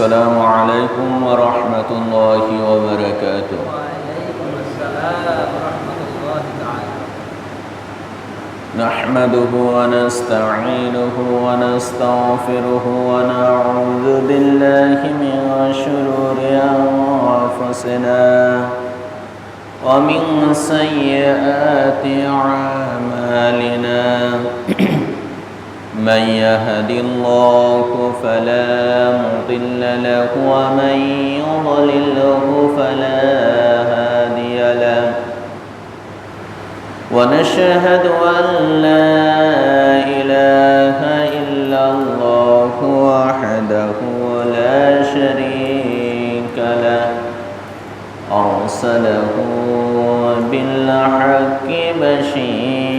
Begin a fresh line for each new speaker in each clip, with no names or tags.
السلام عليكم ورحمة الله وبركاته
وعليكم السلام ورحمة الله تعالى
نحمده ونستعينه ونستغفره ونعوذ بالله من شرور أنفسنا ومن سيئات أعمالنا. من يهد الله فلا مضل له ومن يضلله فلا هادي له. ونشهد أن لا إله إلا الله وحده لا شريك له. أرسله بالحق بشيرا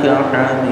إنك حميد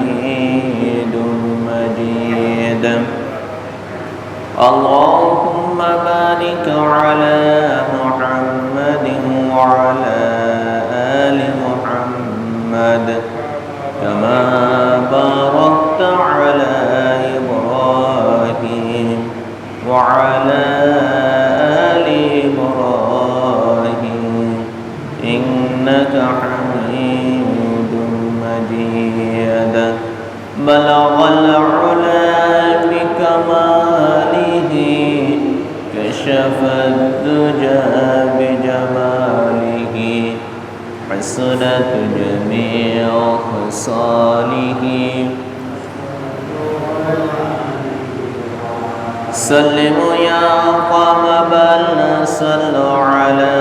سلموا يا قوم بل صلوا على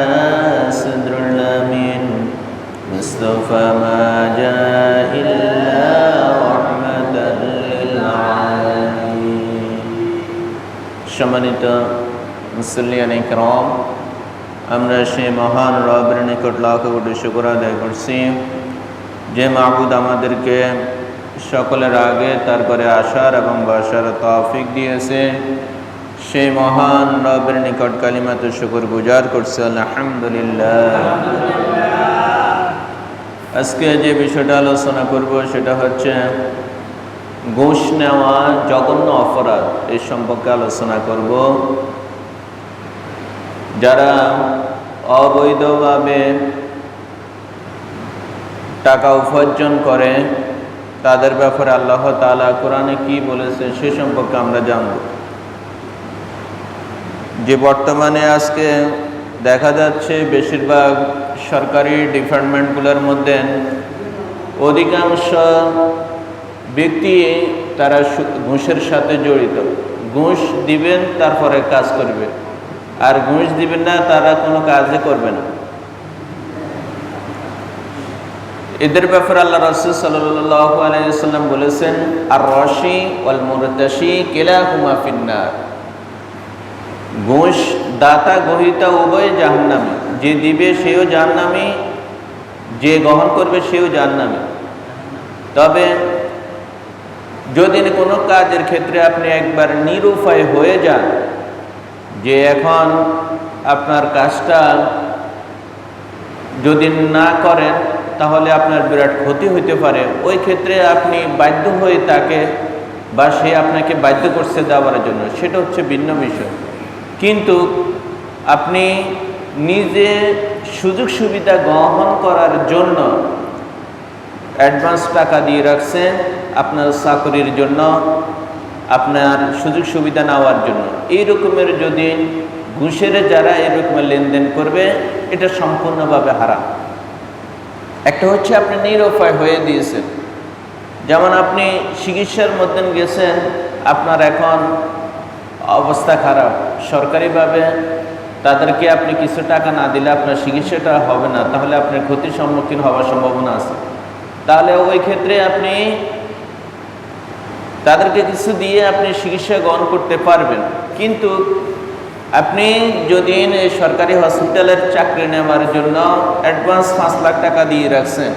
صدر الأمين مصطفى ما جاء إلا رحمة للعالمين সম্মানিত মুসল্লিয়ান ইকরাম আমরা সেই মহান রবের নিকট লাখ কোটি শুকর আদায় করছি যে মাহবুদ আমাদেরকে সকলের আগে তারপরে আসার এবং বাসার তৌফিক দিয়েছে। সেই মহান রবের নিকট কালিমাত শুকুর গুজার করছে, আলহামদুলিল্লাহ। আজকে যে বিষয়টা আলোচনা করব সেটা হচ্ছে ঘুষ নেওয়া জঘন্য অপরাধ এই সম্পর্কে আলোচনা করব। যারা অবৈধভাবে টাকা উপার্জন করে তাদের ব্যাপারে আল্লাহ তালা কোরআনে কি বলেছে সে সম্পর্কে আমরা জানব। যে বর্তমানে আজকে দেখা যাচ্ছে বেশিরভাগ সরকারি ডিপার্টমেন্টগুলোর মধ্যে অধিকাংশ ব্যক্তি তারা ঘুষের সাথে জড়িত। ঘুষ দিবেন, তারপরে কাজ করবে। আর ঘুষ দিবেন না, তারা কোনো কাজই করবে না। এদের ব্যাপারে আল্লাহ রসুল সাল্লাহ আলাইসাল্লাম বলেছেন আর রশি অল মুরতাশি কেলা হুমা ফিন্নার। ঘুষ, দাতা গ্রহিতা উভয় জাহান্নামী। যে দিবে সেও জাহান্নামী, যে গ্রহণ করবে সেও জাহান্নামী। তবে যদি কোনো কাজের ক্ষেত্রে আপনি একবার নিরুপায় হয়ে যান, যে এখন আপনার কাজটা যদি না করেন তাহলে আপনার বিরাট ক্ষতি হইতে পারে। ওই ক্ষেত্রে আপনি বাধ্য হয়ে তাকে বা সে আপনাকে বাধ্য করছে দেওয়ার জন্য। সেটা হচ্ছে ভিন্ন বিষয়। কিন্তু আপনি নিজে সুযোগ সুবিধা গ্রহণ করার জন্য অ্যাডভান্স টাকা দিয়ে রাখছেন আপনার চাকরির জন্য, আপনার সুযোগ সুবিধা নেওয়ার জন্য। এই রকমের যদি ঘুষের যারা এরকমের লেনদেন করবে, এটা সম্পূর্ণভাবে হারাম। একটা হচ্ছে আপনি নিরুপায় হয়ে দিয়েছেন। যেমন আপনি চিকিৎসার মধ্যে গেছেন, আপনার এখন অবস্থা খারাপ। সরকারিভাবে তাদেরকে আপনি কিছু টাকা না দিলে আপনার চিকিৎসাটা হবে না, তাহলে আপনার ক্ষতির সম্মুখীন হওয়ার সম্ভাবনা আছে। তাহলে ওই ক্ষেত্রে আপনি তাদেরকে কিছু দিয়ে আপনি চিকিৎসা গ্রহণ করতে পারবেন। কিন্তু আপনি যদি সরকারি হসপিটালের চাকরি নেওয়ার জন্য অ্যাডভান্স পাঁচ লাখ টাকা দিয়ে রাখছেন,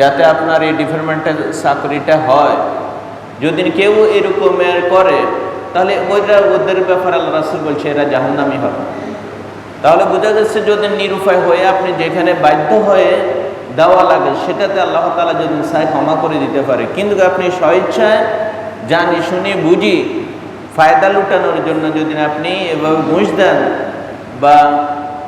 যাতে আপনার এই ডিপার্টমেন্টের চাকরিটা হয়, যদি কেউ এরকমের করে, তাহলে ওইটা ওদের ব্যাপারে আল্লাহ রাসুল বলছে, এরা জাহান্নামি হবে। তাহলে বোঝা যাচ্ছে যদি নিরুপায় হয়ে আপনি যেখানে বাধ্য হয়ে দেওয়া লাগে, সেটাতে আল্লাহ তালা যদি সাই ক্ষমা করে দিতে পারে। কিন্তু আপনি স্বইচ্ছায় জানি শুনি বুঝি ফায়দা লুটানোর জন্য যদি আপনি এভাবে ঘুষ দেন বা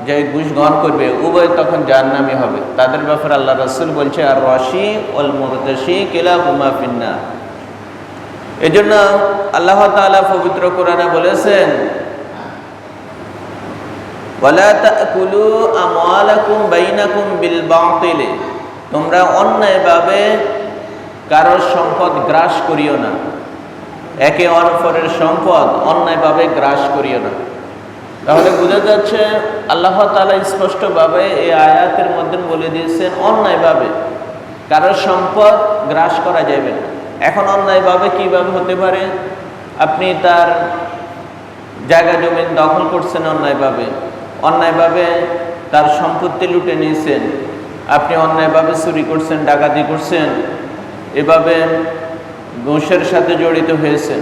যে ঘুষ গ্রহণ করবে, উভয় তখন জাহান্নামি হবে। তাদের ব্যাপারে আল্লাহ রসুল বলছে আর রশি ওল মুরদশি কেলা হুমা ফিন্না এই জন্য আল্লাহ তালা পবিত্র কোরআনে বলেছেন, ওয়ালা তাকুলু আমওয়ালাকুম বাইনাকুম বিল বাতিলে তোমরা অন্যায়ভাবে কারোর সম্পদ গ্রাস করিও না। একে অপরের সম্পদ অন্যায়ভাবে গ্রাস করিও না। তাহলে বোঝা যাচ্ছে আল্লাহ তালা স্পষ্টভাবে এই আয়াতের মধ্যে বলে দিয়েছেন অন্যায়ভাবে। কারোর সম্পদ গ্রাস করা যাবে না। এখন অন্যায়ভাবে কীভাবে হতে পারে? আপনি তার জায়গা জমি দখল করছেন অন্যায়ভাবে। অন্যায়ভাবে তার সম্পত্তি লুটে নিয়েছেন। আপনি অন্যায়ভাবে চুরি করছেন, ডাকাতি করছেন। এভাবে ঘুষের সাথে জড়িত হয়েছে।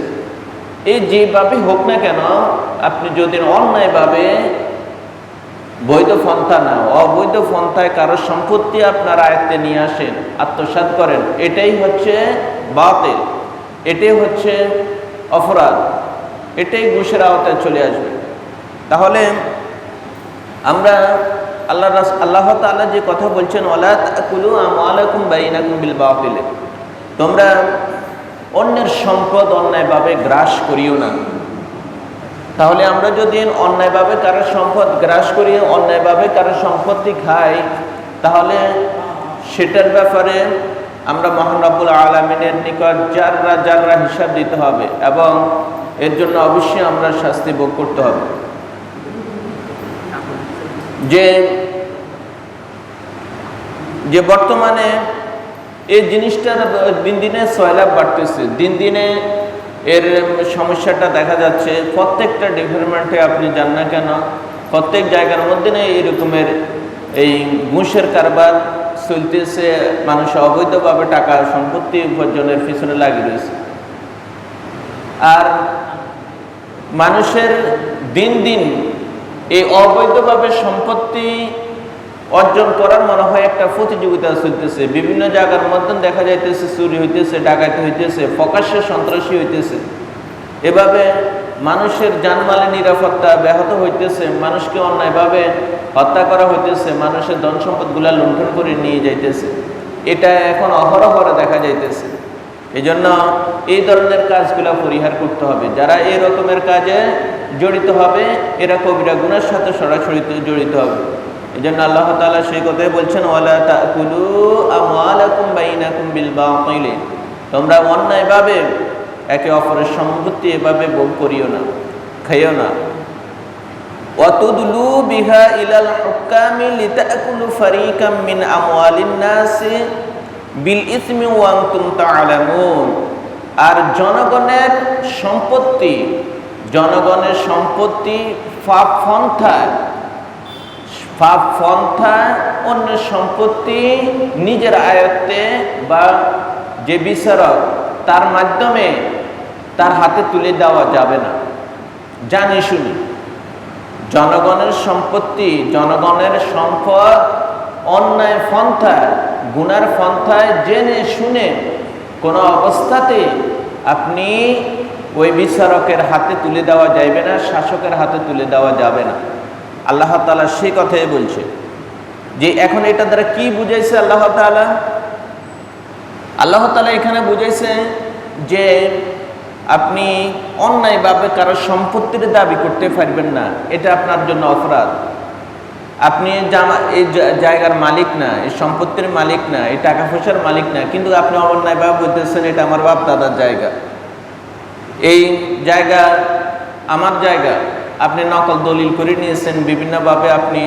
এই যেভাবে হোক না কেন, আপনি যদি অন্যায়ভাবে বৈধ পন্থা না, অবৈধ পন্থায় কারও সম্পত্তি আপনার আয়ত্তে নিয়ে আসেন আত্মসাত করেন, এটাই হচ্ছে বাতিল, এটাই হচ্ছে অপরাধ, এটাই ঘুষের আওতায় চলে আসবে। তাহলে আমরা আল্লাহ আল্লাহ তাআলা যে কথা বলছেন ওলা কুলু আমালাকুম বাইনাকুম বিল বাতিলে। তোমরা অন্যের সম্পদ অন্যায়ভাবে গ্রাস করিও না। তাহলে আমরা যদি অন্যায়ভাবে কারোর সম্পদ গ্রাস করি, অন্যায়ভাবে কারোর সম্পত্তি খাই, তাহলে সেটার ব্যাপারে আমরা মহান রব্বুল আলমিনের নিকট যাররা যাররা হিসাব দিতে হবে এবং এর জন্য অবশ্যই আমরা শাস্তি ভোগ করতে হবে। যে যে বর্তমানে এই জিনিসটার দিন দিনে সয়লাভ বাড়তেছে। দিন দিনে এর সমস্যাটা দেখা যাচ্ছে। প্রত্যেকটা ডিপার্টমেন্টে আপনি যান না কেন, প্রত্যেক জায়গার মধ্যে না এরকমের এই ঘুষের কারবার চলতেছে। মানুষ অবৈধভাবে টাকা সম্পত্তি উপার্জনের পিছনে লাগিয়ে রয়েছে। আর মানুষের দিন দিন এই অবৈধভাবে সম্পত্তি অর্জন করার মনে হয় একটা প্রতিযোগিতা চলতেছে। বিভিন্ন জায়গার মধ্যে দেখা যাইতেছে, চুরি হইতেছে, ডাকাতি হইতেছে, প্রকাশ্যে সন্ত্রাসী হইতেছে। এভাবে মানুষের জানমালের নিরাপত্তা ব্যাহত হইতেছে, মানুষকে অন্যায়ভাবে হত্যা করা হইতেছে, মানুষের ধন সম্পদগুলা লুণ্ঠন করে নিয়ে যাইতেছে। এটা এখন অহরহরে দেখা যাইতেছে। এই জন্য এই ধরনের কাজগুলা পরিহার করতে হবে। যারা এই রকমের কাজে জড়িত হবে, এরা কবিরা গুণার সাথে সরাসরি জড়িত হবে। এই জন্য আল্লাহ তালা সেই কথাই বলছেন, ওয়ালা তাকুলু আমওয়ালাকুম বাইনাকুম বিল বাতিল। তোমরা অন্যায়ভাবে একে অপরের সম্পত্তি এভাবে ভোগ করিও না, খাইও না। ওয়াতুদলু বিহা ইলাল হুকামি লিতাকুলু ফারিকাম মিন আমওয়ালিন নাসি বিল ইসমি ওয়া আনতুম তা'লামুন আর জনগণের সম্পত্তি জনগণের সম্পত্তি পাপ পন্থায় পাপ পন্থায় অন্যের সম্পত্তি নিজের আয়ত্তে বা যে বিচারক তার মাধ্যমে তার হাতে তুলে দেওয়া যাবে না। জানি, শুনি। জনগণের সম্পত্তি, জনগণের সম্পদ অন্যায় পন্থায় গুনার পন্থায় জেনে শুনে কোনো অবস্থাতে আপনি ওই বিচারকের হাতে তুলে দেওয়া যাবে না, শাসকের হাতে তুলে দেওয়া যাবে না। আল্লাহ তালা সে কথাই বলছে যে এখন এটা দ্বারা কি বুঝাইছে আল্লাহ তালা আল্লাহ তালা এখানে বুঝাইছে যে আপনি অন্যায়ভাবে কারও সম্পত্তির দাবি করতে পারবেন না, এটা আপনার জন্য অপরাধ। আপনি জামা, এই জায়গার মালিক না, এই সম্পত্তির মালিক না, এই টাকা পয়সার মালিক না, কিন্তু আপনি অন্যায়ভাবে বলতেছেন, এটা আমার বাপ দাদার জায়গা। এই জায়গা আমার জায়গা। আপনি নকল দলিল করে নিয়েছেন বিভিন্নভাবে আপনি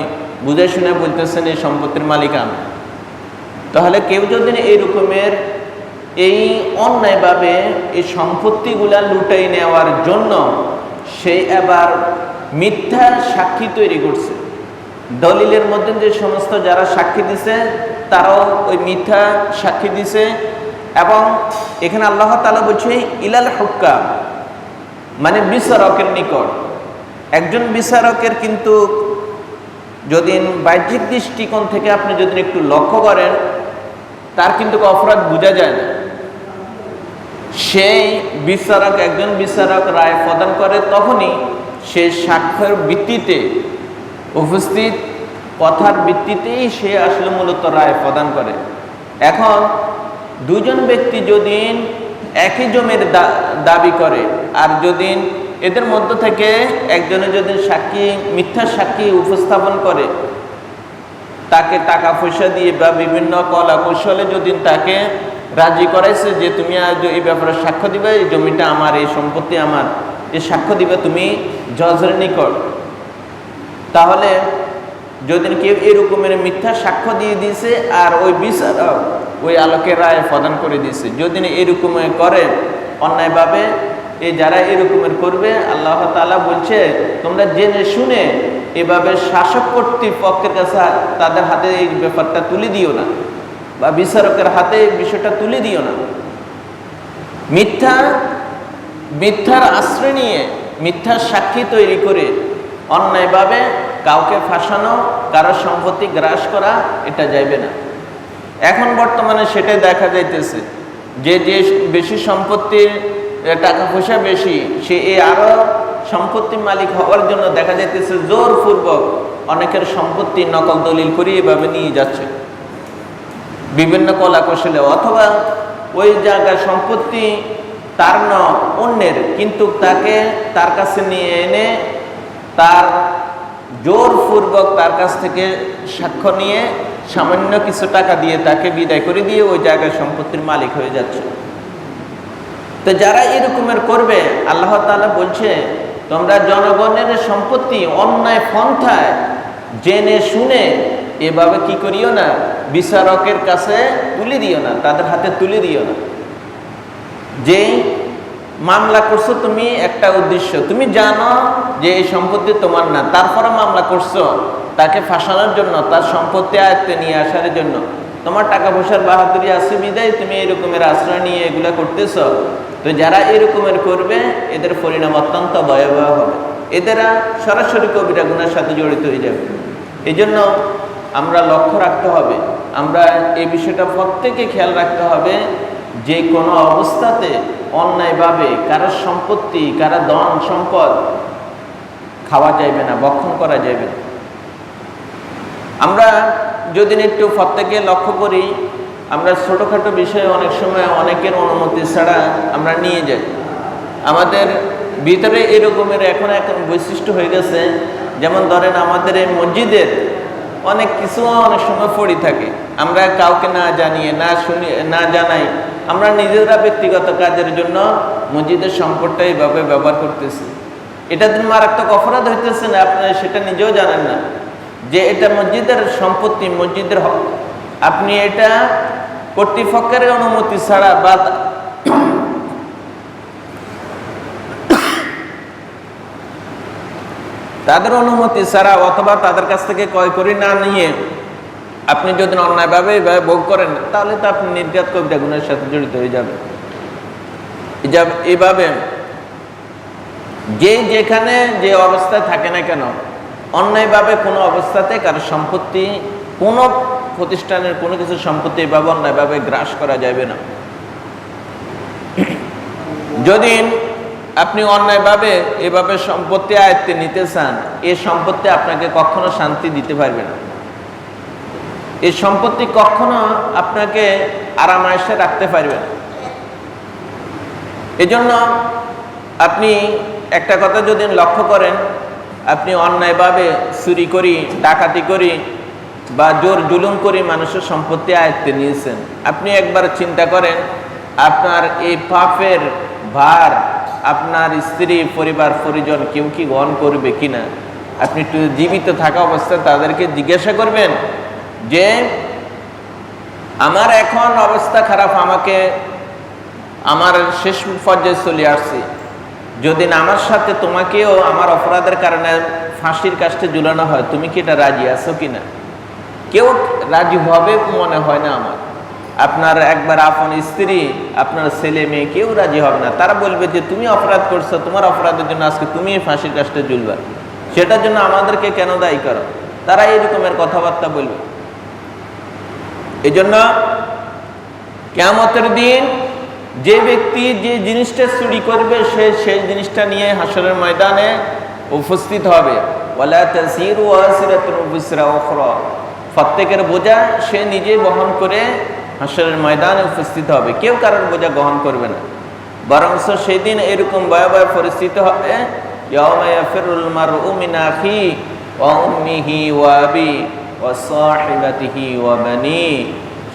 বুঝে শুনে বলতেছেন এই সম্পত্তির মালিক আমি তাহলে কেউ যদি এই রকমের এই অন্যায়ভাবে এই সম্পত্তিগুলা লুটাই নেওয়ার জন্য সে এবার মিথ্যা সাক্ষী তৈরি করছে। দলিলের মধ্যে যে সমস্ত যারা সাক্ষী দিছে, তারাও ওই মিথ্যা সাক্ষী দিছে এবং এখানে আল্লাহ তালা বলছে, ইলাল হুক্কা মানে বিচারকের নিকট। একজন বিচারকের কিন্তু যদি বাহ্যিক দৃষ্টিকোণ থেকে আপনি যদি একটু লক্ষ্য করেন, তার কিন্তু অপরাধ বোঝা যায় না। সেই বিচারক একজন বিচারক রায় প্রদান করে, তখনই সে সাক্ষর ভিত্তিতে উপস্থিত কথার ভিত্তিতেই সে আসলে মূলত রায় প্রদান করে। এখন দুজন ব্যক্তি যদি একই জমির দাবি করে, আর যদি এদের মধ্য থেকে একজনে যদি সাক্ষী, মিথ্যা সাক্ষী উপস্থাপন করে, তাকে টাকা পয়সা দিয়ে বা বিভিন্ন কলা কৌশলে যদি তাকে রাজি করাইছে যে তুমি আজ এই ব্যাপারে সাক্ষ্য দিবে, এই জমিটা আমার, এই সম্পত্তি আমার, এই সাক্ষ্য দিবে তুমি জজের নিকট। তাহলে যদি কেউ এরকমের মিথ্যা সাক্ষ্য দিয়ে দিয়েছে আর ওই বিচারক ওই আলোকে রায় প্রদান করে দিয়েছে, যদি এরকম করে অন্যায়ভাবে এই যারা এরকমের করবে আল্লাহ তাআলা বলছে তোমরা জেনে শুনে এভাবে শাসক কর্তৃপক্ষের কাছে তাদের হাতে এই ব্যাপারটা তুলে দিও না বা বিচারকের হাতে এই বিষয়টা তুলে দিও না। মিথ্যা মিথ্যার আশ্রয় নিয়ে মিথ্যার সাক্ষী তৈরি করে অন্যায়ভাবে কাউকে ফাঁসানো কারও সম্পত্তি গ্রাস করা এটা যাইবে না। এখন বর্তমানে সেটাই দেখা যাইতেছে যে যে বেশি সম্পত্তির এ, টাকা পয়সা বেশি, সে এই আরও সম্পত্তির মালিক হওয়ার জন্য দেখা যাইতেছে জোরপূর্বক অনেকের সম্পত্তি নকল দলিল করে এভাবে নিয়ে যাচ্ছে। বিভিন্ন কলা কৌশলে অথবা ওই জায়গার সম্পত্তি তার ন, অন্যের, কিন্তু তাকে তার কাছে নিয়ে এনে তার জোরপূর্বক তার কাছ থেকে সাক্ষ্য নিয়ে সামান্য কিছু টাকা দিয়ে তাকে বিদায় করে দিয়ে ওই জায়গার সম্পত্তির মালিক হয়ে যাচ্ছে। তো যারা এরকমের করবে, আল্লাহ তাআলা বলছে, তোমরা জনগণের সম্পত্তি অন্যায় পন্থায় জেনে শুনে এভাবে কি করিও না, বিচারকের কাছে তুলে দিও না, তাদের হাতে তুলে দিও না। যে মামলা করছ তুমি একটা উদ্দেশ্য, তুমি জানো যে এই সম্পত্তি তোমার না তারপরে মামলা করছ, তাকে ফাঁসানোর জন্য, তার সম্পত্তি আয়ত্তে নিয়ে আসার জন্য। তোমার টাকা পয়সার বাহাদুরি আছে বিদায়, তুমি এরকমের আশ্রয় নিয়ে এগুলা করতেছ। তো যারা এরকমের করবে, এদের পরিণাম অত্যন্ত ভয়াবহ হবে। এদেরা সরাসরি কবিরা গুণার সাথে জড়িত হয়ে যাবে। এই জন্য আমরা লক্ষ্য রাখতে হবে, আমরা এই বিষয়টা প্রত্যেকে খেয়াল রাখতে হবে, যে কোনো অবস্থাতে অন্যায়ভাবে কারও সম্পত্তি, কারও ধন, সম্পদ খাওয়া যাইবে না, বক্ষণ করা যাইবে না। আমরা যদি একটু প্রত্যেকে লক্ষ্য করি, আমরা ছোটোখাটো বিষয়ে অনেক সময় অনেকের অনুমতি ছাড়া আমরা নিয়ে যাই। আমাদের ভিতরে এরকমের এখন এখন বৈশিষ্ট্য হয়ে গেছে, যেমন ধরেন আমাদের এই মসজিদের অনেক কিছু অনেক সময় পড়ি থাকে। আমরা কাউকে না জানিয়ে, না শুনি, না জানাই, আমরা নিজেরা ব্যক্তিগত কাজের জন্য মসজিদের সম্পদটা এইভাবে ব্যবহার করতেছি। এটা মারাত্মক অপরাধ হইতেছে না, আপনারা সেটা নিজেও জানেন না। যে এটা মসজিদের সম্পত্তি, মসজিদের হক। আপনি এটা কর্তৃপক্ষের অনুমতি ছাড়া বা তাদের অনুমতি ছাড়া অথবা তাদের কাছ থেকে ক্রয় করে না নিয়ে আপনি যদি অন্যায়ভাবে এভাবে ভোগ করেন, তাহলে তো আপনি নির্যাত কবিতা গুণের সাথে জড়িত হয়ে যাবেন। এভাবে যে যেখানে যে অবস্থায় থাকে না কেন অন্যায়ভাবে কোনো অবস্থাতে কারও সম্পত্তি, কোনো প্রতিষ্ঠানের কোনো কিছু সম্পত্তি এভাবে অন্যায়ভাবে গ্রাস করা যাবে না। যদি আপনি অন্যায়ভাবে এভাবে সম্পত্তি আয়ত্তে নিতে চান, এ সম্পত্তি আপনাকে কখনো শান্তি দিতে পারবে না। এই সম্পত্তি কখনো আপনাকে আরামায়েশে রাখতে পারবে না। এজন্য আপনি একটা কথা যদি লক্ষ্য করেন আপনি অন্যায়ভাবে চুরি করি, ডাকাতি করি বা জোর জুলুম করে মানুষের সম্পত্তি আয়ত্তে নিয়েছেন। আপনি একবার চিন্তা করেন, আপনার এই পাপের ভার আপনার স্ত্রী, পরিবার, পরিজন কেউ কি গ্রহণ করবে কিনা আপনি একটু জীবিত থাকা অবস্থায় তাদেরকে জিজ্ঞাসা করবেন যে, আমার এখন অবস্থা খারাপ, আমাকে, আমার শেষ পর্যায়ে চলে আসছি। যদি না আমার সাথে তোমাকেও আমার অপরাধের কারণে ফাঁসির কাজটা ঝুলানো হয়, তুমি কি এটা রাজি আছো কিনা? কেউ রাজি হবে মনে হয় না আমার। আপনার একবার আপন স্ত্রী, আপনার ছেলে মেয়ে কেউ রাজি হবে না। তারা বলবে যে, তুমি অপরাধ করছ, তোমার অপরাধের জন্য আজকে তুমি ফাঁসির কাজটা ঝুলবা। সেটার জন্য আমাদেরকে কেন দায়ী করো? তারা এই রকমের কথাবার্তা বলবে। এই জন্য কেমতের দিন যে ব্যক্তি যে জিনিসটা চুরি করবে, সে সেই জিনিসটা নিয়ে হাসরের ময়দানে উপস্থিত হবে। ওয়ালা প্রত্যেকের বোঝা সে নিজে বহন করে হাসরের ময়দানে উপস্থিত হবে। কেউ কারোর বোঝা গ্রহণ করবে না। বরং সেই দিন এরকম ভয়াবহ পরিস্থিতি হবে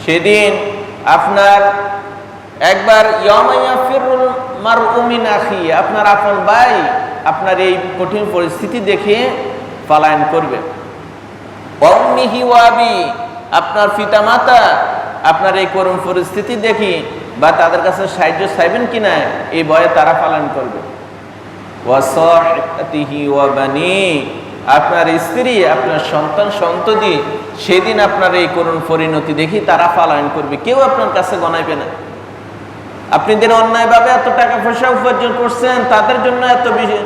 সেদিন আপনার একবার আপনার আপন ভাই আপনার এই কঠিন পরিস্থিতি দেখে পালায়ন করবে। আপনার পিতা মাতা আপনার এই করুণ পরিস্থিতি দেখি বা তাদের কাছে সাহায্য চাইবেন কিনা এই ভয়ে তারা পালন করবে। আপনার স্ত্রী, আপনার সন্তান সন্ততি, সেদিন আপনার এই করুণ পরিণতি দেখি তারা পালায়ন করবে। কেউ আপনার কাছে গনাইবে না। আপনি যেন অন্যায়ভাবে এত টাকা পয়সা উপার্জন করছেন, তাদের জন্য এত বেশি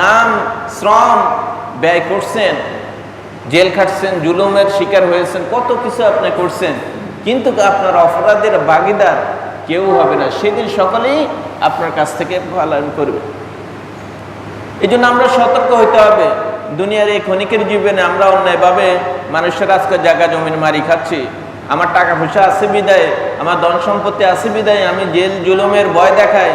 গাম শ্রম ব্যয় করছেন, জেল খাটছেন, জুলুমের শিকার হয়েছেন, কত কিছু আপনি করছেন। কিন্তু আপনার অপরাধের বাগিদার কেউ হবে না। সেদিন সকলেই আপনার কাছ থেকে পালন করবে। এই জন্য আমরা সতর্ক হইতে হবে। দুনিয়ার এই ক্ষণিকের জীবনে আমরা অন্যায়ভাবে মানুষের আজকে জায়গা জমিন মারি খাচ্ছি। আমার টাকা পয়সা আছে বিদায়, আমার ধন সম্পত্তি আছে বিদায়, আমি জেল জুলুমের ভয় দেখাই।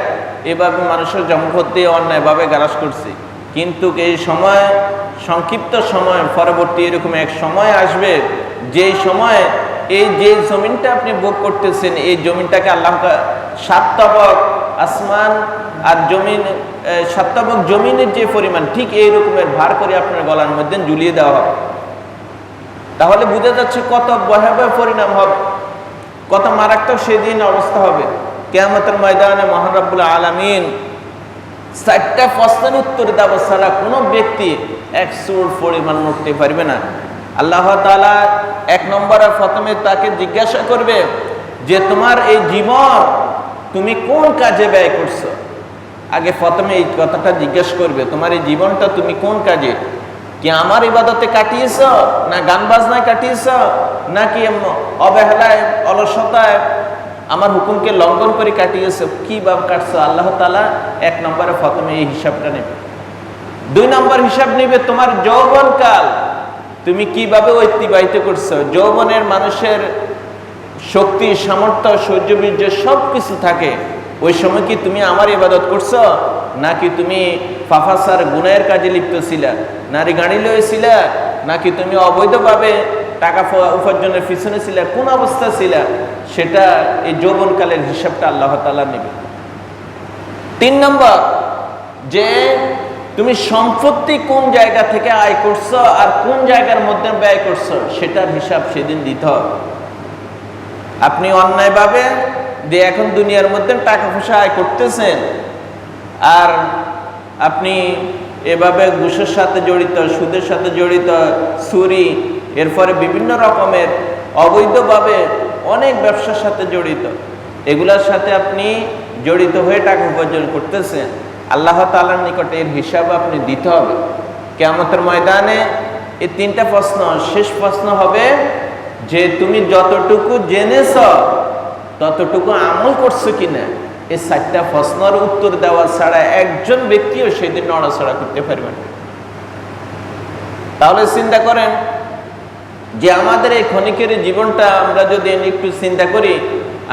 এভাবে মানুষের সম্পত্তি অন্যায়ভাবে গারাস করছি। কিন্তু এই সময়, সংক্ষিপ্ত সময়, পরবর্তী এরকম এক সময় আসবে, যেই সময় এই যে জমিনটা আপনি ভোগ করতেছেন, এই জমিনটাকে আল্লাহ সাততবক আসমান আর জমিন সাততবক জমিনের যে পরিমাণ, ঠিক এই রকমের ভার করে আপনার গলার মধ্যে ঝুলিয়ে দেওয়া হবে। তাহলে বোঝা যাচ্ছে কত ভয়াবহ পরিণাম হবে, কত মারাত্মক সেদিন অবস্থা হবে। কেয়ামতের ময়দানে মহানবুল আলমিন চারটা প্রশ্নের উত্তর দেব ছাড়া কোনো ব্যক্তি এক সুর পরিমাণ উঠতে পারবে না। আল্লাহ তালা এক নম্বরে প্রথমে তাকে জিজ্ঞাসা করবে যে, তোমার এই জীবন তুমি কোন কাজে ব্যয় করছ? আগে প্রথমে এই কথাটা জিজ্ঞেস করবে, তোমার এই জীবনটা তুমি কোন কাজে কি আমার ইবাদতে কাটিয়েছ? না গান বাজনায় কাটিয়েছ? নাকি অবহেলায়, অলসতায় আমার হুকুমকে লঙ্ঘন করে কাটিয়েছ? কি ভাব কাটছো? আল্লাহ তালা এক নম্বরে প্রথমে এই হিসাবটা নেবে। দুই নম্বর হিসাব নেবে তোমার যৌবন কাল। তুমি কীভাবে অতিবাহিত করছ? যৌবনের মানুষের শক্তি, সামর্থ্য, সৌর্য, বীর্য সব কিছু থাকে। ওই সময় কি তুমি আমার ইবাদত করছ? নাকি তুমি ফাফাসার গুনায়ের কাজে লিপ্ত ছিলা? নারী গাড়ি লয়েছিলা নাকি তুমি অবৈধভাবে টাকা উপার্জনের পিছনে ছিলা? কোন অবস্থা ছিলা? সেটা এই যৌবনকালের হিসাবটা আল্লাহ তালা নেবে। তিন নম্বর, যে তুমি সম্পত্তি কোন জায়গা থেকে আয় করছ আর কোন জায়গার মধ্যে ব্যয় করছ, সেটার হিসাব সেদিন দিতে হবে। আপনি অন্যায়ভাবে যে এখন দুনিয়ার মধ্যে টাকা পয়সা আয় করতেছেন আর আপনি এভাবে ঘুষের সাথে জড়িত, সুদের সাথে জড়িত চুরি এরপরে বিভিন্ন রকমের অবৈধভাবে অনেক ব্যবসার সাথে জড়িত, এগুলোর সাথে আপনি জড়িত হয়ে টাকা উপার্জন করতেছেন, আল্লাহ তালার নিকটে এর হিসাব আপনি দিতে হবে। কেমতের ময়দানে এই তিনটা প্রশ্ন, শেষ প্রশ্ন হবে যে তুমি যতটুকু জেনেছ, ততটুকু আমল করছ কিনা? এই চারটা প্রশ্নের উত্তর দেওয়া ছাড়া একজন ব্যক্তিও সেদিন নড়াচড়া করতে পারবে না। তাহলে চিন্তা করেন যে আমাদের এই ক্ষণিকের জীবনটা আমরা যদি একটু চিন্তা করি,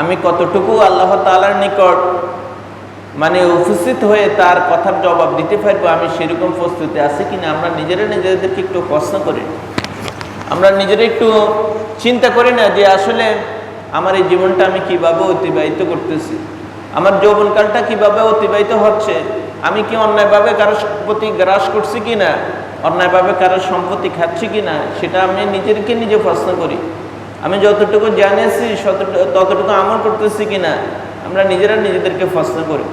আমি কতটুকু আল্লাহ তালার নিকট মানে উপস্থিত হয়ে তার কথার জবাব দিতে পারব, আমি সেরকম প্রস্তুতি আছি কিনা? আমরা নিজেরা নিজেদেরকে একটু প্রশ্ন করি। আমরা নিজেরা একটু চিন্তা করি না যে আসলে আমার এই জীবনটা আমি কীভাবে অতিবাহিত করতেছি। আমার যৌবনকালটা কীভাবে অতিবাহিত হচ্ছে? আমি কি অন্যায়ভাবে কারও সম্পত্তি গ্রাস করছি কি না অন্যায়ভাবে কারও সম্পত্তি খাচ্ছি কি না সেটা আমি নিজেরকে নিজে প্রশ্ন করি। আমি যতটুকু জানিয়েছি ততটুকু আমল করতেছি কি না আমরা নিজেরা নিজেদেরকে প্রশ্ন করি।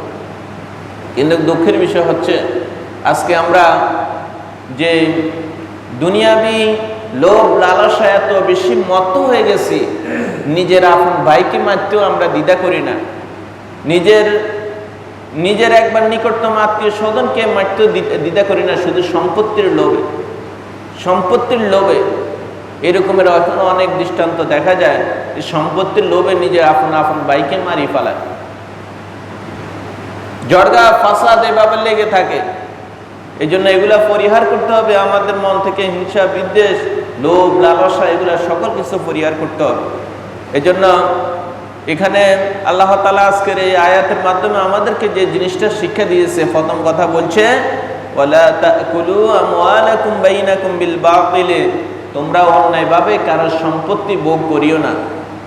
কিন্তু দুঃখের বিষয় হচ্ছে, আজকে আমরা যে দুনিয়াবি লোভ লালসা এত বেশি মত হয়ে গেছি, নিজের আপন ভাইকে মারতেও আমরা দ্বিধা করি না। নিজের নিজের একবার নিকটতম আত্মীয় স্বজনকে মারতেও দ্বিধা করি না, শুধু সম্পত্তির লোভে। সম্পত্তির লোভে এরকমের এখনও অনেক দৃষ্টান্ত দেখা যায় যে সম্পত্তির লোভে নিজের আপন আপন বাইকে মারি ফেলায়। জর্গা ফাসাদ এভাবে লেগে থাকে। এই জন্য এগুলা পরিহার করতে হবে, আমাদের মন থেকে হিংসা, বিদ্বেষ, লোভ, লালসা, এগুলা সকল কিছু পরিহার করতে হবে। এই জন্য এখানে আল্লাহ তালা আজকের এই আয়াতের মাধ্যমে আমাদেরকে যে জিনিসটা শিক্ষা দিয়েছে প্রথম কথা বলছে তোমরা অন্যায়ভাবে কারো সম্পত্তি ভোগ করিও না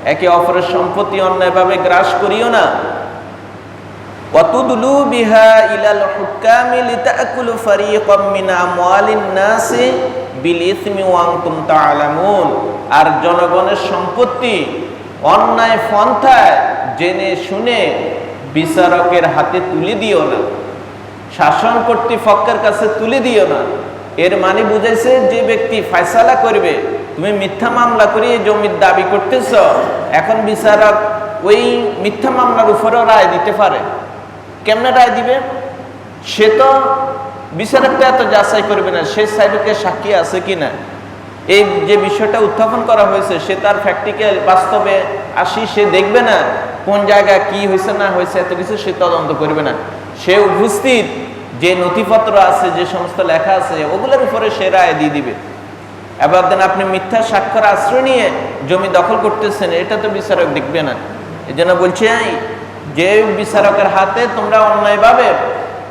একে অপরের সম্পত্তি অন্যায়ভাবে গ্রাস করিও না وتدلوا بها إلى الحكام لتأكلوا فريقا من أموال الناس بالإثم وأنتم تعلمون আর জনগণের সম্পত্তি অন্যায় পন্থায় জেনে শুনে বিচারকের হাতে তুলে দিও না। শাসন কর্তৃপক্ষের কাছে তুলে দিও না। এর মানে বুঝাইছে যে ব্যক্তি ফয়সালা করবে, তুমি মিথ্যা মামলা করে জমির দাবি করতেছ, এখন বিচারক ওই মিথ্যা মামলার উপরেও রায় দিতে পারে। কেমনে রায় দিবে? সে তো বিচারকটা এত যাচাই করবে না, সে সাইডকে সাক্ষী আছে কি না এই যে বিষয়টা উত্থাপন করা হয়েছে, সে তার প্র্যাকটিক্যাল বাস্তবে আসি, সে দেখবে না কোন জায়গায় কি হয়েছে, না হয়েছে, এত কিছু সে তদন্ত করবে না। সে উপস্থিত যে নথিপত্র আছে, যে সমস্ত লেখা আছে, ওগুলোর উপরে সে রায় দিয়ে দিবে। এবার দেন আপনি মিথ্যা স্বাক্ষর আশ্রয় নিয়ে জমি দখল করতেছেন, এটা তো বিচারক দেখবে না। এই জন্য বলছে যে বিচারকের হাতে তোমরা অন্যায়ভাবে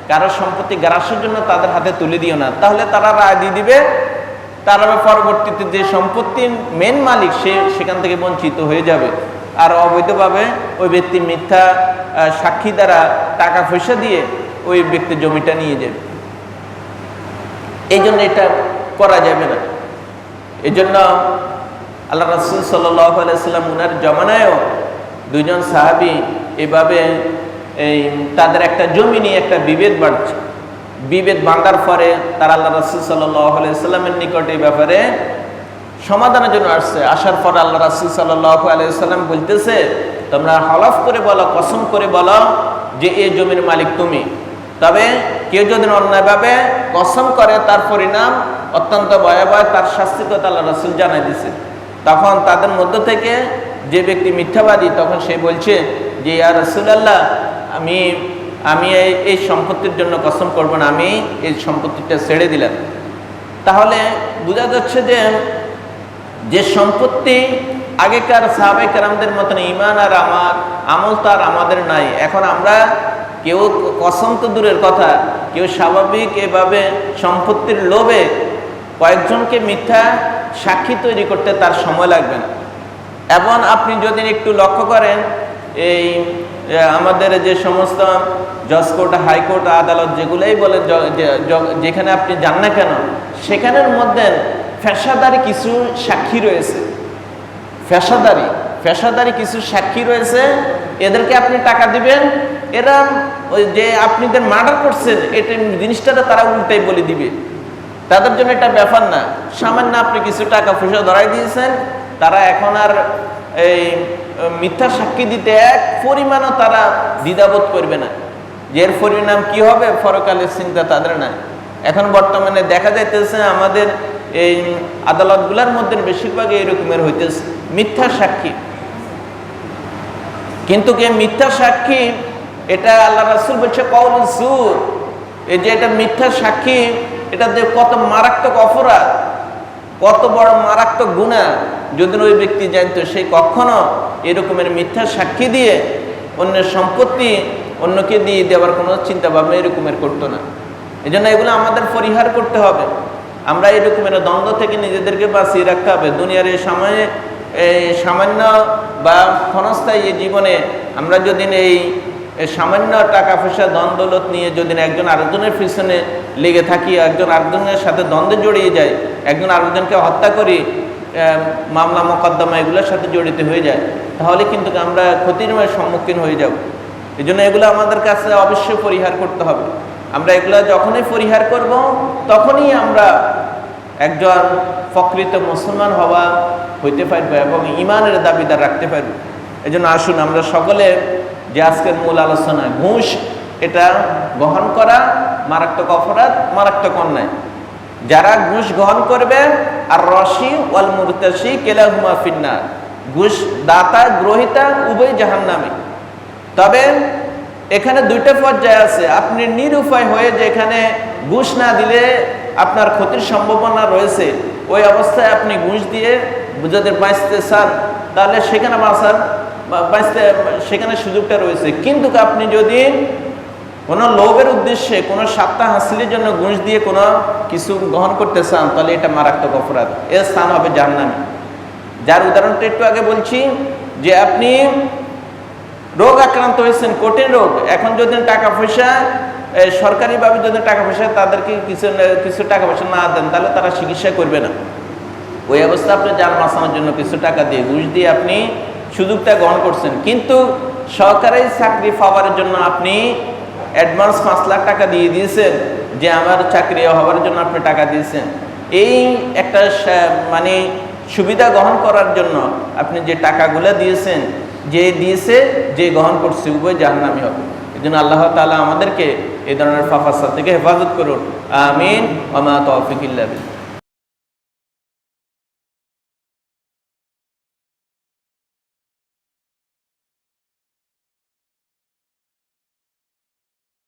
কারও সম্পত্তি গ্রাসের জন্য তাদের হাতে তুলে দিও না, তাহলে তারা রায় দিয়ে দিবে তারা পরবর্তীতে যে সম্পত্তির মেন মালিক সে সেখান থেকে বঞ্চিত হয়ে যাবে। আর অবৈধভাবে ওই ব্যক্তি মিথ্যা সাক্ষী দ্বারা টাকা পয়সা দিয়ে ওই ব্যক্তি জমিটা নিয়ে যাবে। এই জন্য এটা করা যাবে না। এই জন্য আল্লাহ রসুল সাল্লাম উনার জমানায়ও দুজন সাহাবি এভাবে এই তাদের একটা জমি নিয়ে একটা বিভেদ বাড়ছে। বিভেদ বাঁধার পরে তারা আল্লাহ রসুল সাল্লামের নিকট এই ব্যাপারে সমাধানের জন্য আসছে। আসার পর আল্লাহ রাসুল সাল্লাহ আলাইসাল্লাম বলতেছে, তোমরা হলফ করে বলো, কসম করে বলো যে এই জমির মালিক তুমি। তবে কেউ যদি অন্যায়ভাবে কসম করে, তার পরিণাম অত্যন্ত ভয়াবহ, তার শাস্তি কথা আল্লাহ রসুল জানাই দিছে। তখন তাদের মধ্য থেকে যে ব্যক্তি মিথ্যাবাদী, তখন সে বলছে যে, ইয়া রসুলাল্লাহ, আমি আমি এই এই সম্পত্তির জন্য কসম করব না, আমি এই সম্পত্তিটা ছেড়ে দিলাম। তাহলে বোঝা যাচ্ছে যে যে সম্পত্তি আগেকার সাহাবেক রামদের মতন ইমান আর আমার, আমল তো আর আমাদের নাই। এখন আমরা কেউ কসম তো দূরের কথা, কেউ স্বাভাবিক এভাবে সম্পত্তির লোভে কয়েকজনকে মিথ্যা সাক্ষী তৈরি করতে তার সময় লাগবে না। এবং আপনি যদি একটু লক্ষ্য করেন, এই আমাদের যে সমস্ত জজ কোর্ট হাইকোর্ট, আদালত যেগুলোই বলে যেখানে আপনি যান না কেন, সেখানের মধ্যে ফেসাদারি কিছু সাক্ষী রয়েছে। ফেসাদারি পেশাদারি কিছু সাক্ষী রয়েছে, এদেরকে আপনি টাকা দিবেন, এরা ওই যে আপনাদের মার্ডার করছেন, এটা জিনিসটা তারা উল্টাই বলে দিবে। তাদের জন্য এটা ব্যাপার না। সামান্য আপনি কিছু টাকা পয়সা ধরাই দিয়েছেন, তারা এখন আর এই মিথ্যা সাক্ষী দিতে এক পরিমাণও তারা দ্বিধাবোধ করবে না। এর পরিণাম কি হবে, পরকালের চিন্তা তাদের নাই। এখন বর্তমানে দেখা যাইতেছে আমাদের এই আদালতগুলোর মধ্যে বেশিরভাগ এরকমের হইতেছে, মিথ্যা সাক্ষী। কিন্তু কে মিথ্যা সাক্ষী, এটা আল্লাহ রাসুল বলছে কৌল সুর এই যে এটা মিথ্যা সাক্ষী, এটা যে কত মারাত্মক অপরাধ, কত বড় মারাত্মক গুণা যদি ওই ব্যক্তি জানতো সেই কখনো এরকমের মিথ্যা সাক্ষী দিয়ে অন্যের সম্পত্তি অন্যকে দিয়ে দেওয়ার কোনো চিন্তা ভাবনা এরকমের করতো না। এই জন্য এগুলো আমাদের পরিহার করতে হবে। আমরা এরকমের দ্বন্দ্ব থেকে নিজেদেরকে বাঁচিয়ে রাখতে হবে। দুনিয়ার এই সময়ে, এই সামান্য বা ক্ষণস্থায়ী জীবনে আমরা যদি এই সামান্য টাকা পয়সা দ্বন্দ্বলত নিয়ে যদি একজন আরেকজনের পিছনে লেগে থাকি, একজন আরেকজনের সাথে দ্বন্দ্বে জড়িয়ে যায় একজন আরেকজনকে হত্যা করি মামলা, মোকদ্দমা এগুলোর সাথে জড়িত হয়ে যায়। তাহলে কিন্তু আমরা ক্ষতির সম্মুখীন হয়ে যাব। এই জন্য এগুলো আমাদের কাছে অবশ্যই পরিহার করতে হবে। আমরা এগুলো যখনই পরিহার করব, তখনই আমরা একজন প্রকৃত মুসলমান হওয়া হইতে পারব এবং ইমানের দাবিদার রাখতে পারব। এই জন্য আসুন আমরা সকলে যে আজকের মূল আলোচনা ঘুষ এটা গ্রহণ করা মারাত্মক অপরাধ, মারাত্মক অন্যায়। যারা ঘুষ গ্রহণ করবে আর রশি ওয়াল মুরতাসি কেলাহুমা ফিন্নার। ঘুষ, দাতা, গ্রহিতা, উভয় জাহান্নামী। তবে এখানে দুইটা পর্যায়ে আছে। আপনি নিরুপায় হয়ে যে এখানে ঘুষ না দিলে আপনার ক্ষতির সম্ভাবনা রয়েছে, ওই অবস্থায় আপনি ঘুষ দিয়ে যদি বাঁচতে চান, তাহলে সেখানে বাঁচান বা- বাঁচতে, সেখানে সুযোগটা রয়েছে। কিন্তু আপনি যদি কোনো লোভের উদ্দেশ্যে কোনো সাপ্তাহ হাসিলের জন্য ঘুষ দিয়ে কোনো কিছু গ্রহণ করতে চান, তাহলে এটা মারাত্মক অপরাধ। এর স্থান হবে জাহান্নামী। যার উদাহরণটা একটু আগে বলছি, যে আপনি রোগ আক্রান্ত হয়েছেন, কঠিন রোগ, এখন যদি টাকা পয়সা সরকারিভাবে যদি টাকা পয়সা তাদেরকে কিছু কিছু টাকা পয়সা না দেন, তাহলে তারা চিকিৎসা করবে না। ওই অবস্থা আপনি যান বাঁচানোর জন্য কিছু টাকা দিয়ে, ঘুষ দিয়ে আপনি সুযোগটা গ্রহণ করছেন। কিন্তু সরকারি চাকরি পাওয়ার জন্য আপনি অ্যাডভান্স পাঁচ লাখ টাকা দিয়ে দিয়েছেন যে আমার চাকরি হওয়ার জন্য আপনি টাকা দিয়েছেন। এই একটা মানে সুবিধা গ্রহণ করার জন্য আপনি যে টাকাগুলো দিয়েছেন, যে দিয়েছে, যে গ্রহণ করছে, উভয় জাহান্নামি হবে। এই জন্য আল্লাহ তালা আমাদেরকে এই ধরনের ফাফাসা থেকে হেফাজত করুন। আমিন। ওমা তৌফিক